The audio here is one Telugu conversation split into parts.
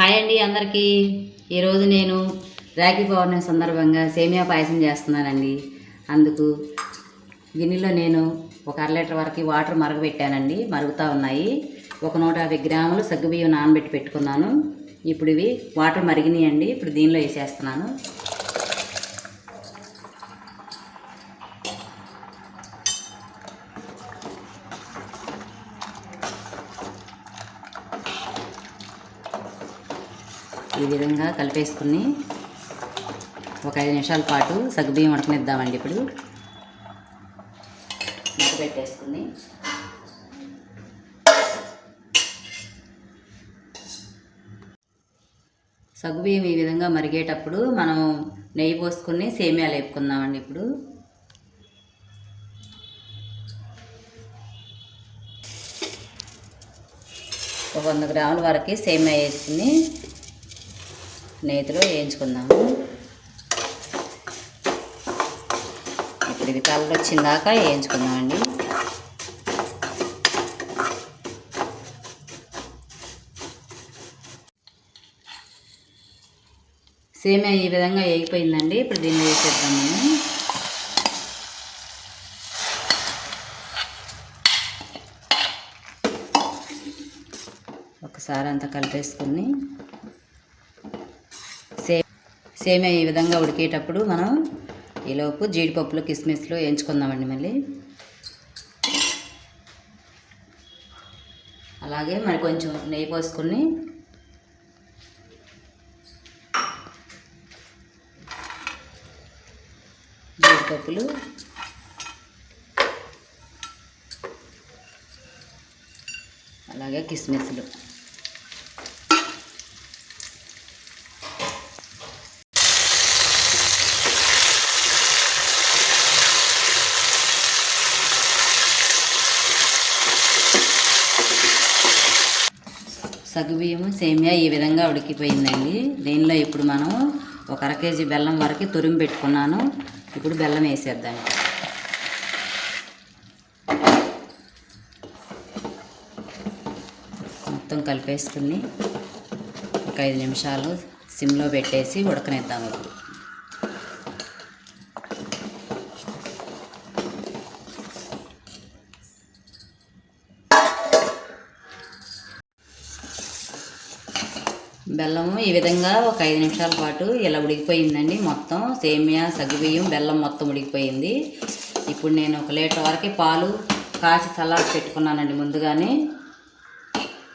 హాయ్ అండి అందరికీ. ఈరోజు నేను రాఖీ పౌర్ణమి సందర్భంగా సేమియా పాయసం చేస్తున్నానండి. అందుకు గిన్నెలో నేను ఒక అర లీటర్ వరకు వాటర్ మరగబెట్టానండి. మరుగుతూ ఉన్నాయి. ఒక నూట యాభై గ్రాములు సగ్గుబియ్యం నానబెట్టి పెట్టుకున్నాను. ఇప్పుడు ఇవి వాటర్ మరిగినాయండి. ఇప్పుడు దీనిలో వేసేస్తున్నాను. ఈ విధంగా కలిపేసుకుని ఒక ఐదు నిమిషాల పాటు సగ్గుబియ్యం ఉడకనిద్దామండి ఇప్పుడు. మూత పెట్టేసుకుని. సగ్గుబియ్యం ఈ విధంగా మరిగేటప్పుడు మనం నెయ్యి పోసుకుని సేమియాలు వేపుకుందామండి ఇప్పుడు. ఒక వంద గ్రాముల వరకు సేమియా వేసుకుని నేతిలో వేయించుకుందాము. ఇప్పుడు ఇది కలర్ వచ్చిందాక వేయించుకుందామండి. సేమియా ఈ విధంగా వేగిపోయిందండి. ఇప్పుడు దీన్ని వేసేద్దాం మనం. ఒకసారి అంతా కలిపేసుకుని సేమియా ఈ విధంగా ఉడికేటప్పుడు మనం ఈలోపు జీడిపప్పులు కిస్మిస్లు వేయించుకుందామండి మళ్ళీ. అలాగే మరి కొంచెం నెయ్యి పోసుకుని జీడిపప్పులు అలాగే కిస్మిస్లు. సగ్గుబియ్యము సేమియా ఈ విధంగా ఉడికిపోయిందండి. దీనిలో ఇప్పుడు మనం ఒక అర కేజీ బెల్లం వరకు తురిమి పెట్టుకున్నాను. ఇప్పుడు బెల్లం వేసేద్దాం. మొత్తం కలిపేసుకుని ఒక ఐదు నిమిషాలు సిమ్లో పెట్టేసి ఉడకనిద్దాం ఇప్పుడు. బెల్లము ఈ విధంగా ఒక ఐదు నిమిషాల పాటు ఇలా ఉడికిపోయిందండి మొత్తం. సేమియా సగ్గుబియ్యం బెల్లం మొత్తం ఉడికిపోయింది. ఇప్పుడు నేను ఒక లీటర్ వరకు పాలు కాచి సలాడ్ పెట్టుకున్నానండి ముందుగానే.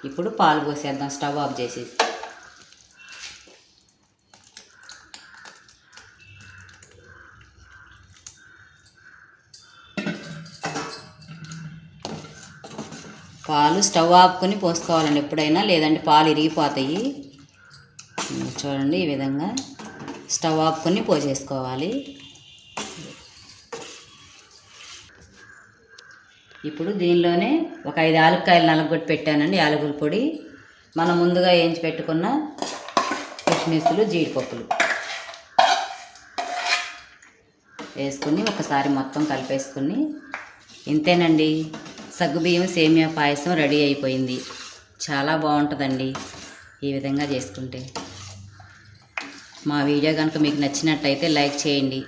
ఇప్పుడు పాలు పోసేద్దాం స్టవ్ ఆఫ్ చేసి పాలు స్టవ్ ఆపుకొని పోసుకోవాలండి ఎప్పుడైనా లేదంటే పాలు ఇరిగిపోతాయి. చూడండి ఈ విధంగా స్టవ్ ఆపుకొని పోసేసుకోవాలి. ఇప్పుడు దీనిలోనే ఒక ఐదు ఆలుకాయలు నలగొట్టి పెట్టానండి యాలకుల పొడి. మనం ముందుగా వేయించి పెట్టుకున్న కిస్మిస్లు జీడిపప్పులు వేసుకుని ఒకసారి మొత్తం కలిపేసుకుని ఇంతేనండి. సగ్గుబియ్యం సేమియా పాయసం రెడీ అయిపోయింది. చాలా బాగుంటుందండి ఈ విధంగా చేసుకుంటే. మా వీడియో కనుక మీకు నచ్చినట్టయితే లైక్ చేయండి.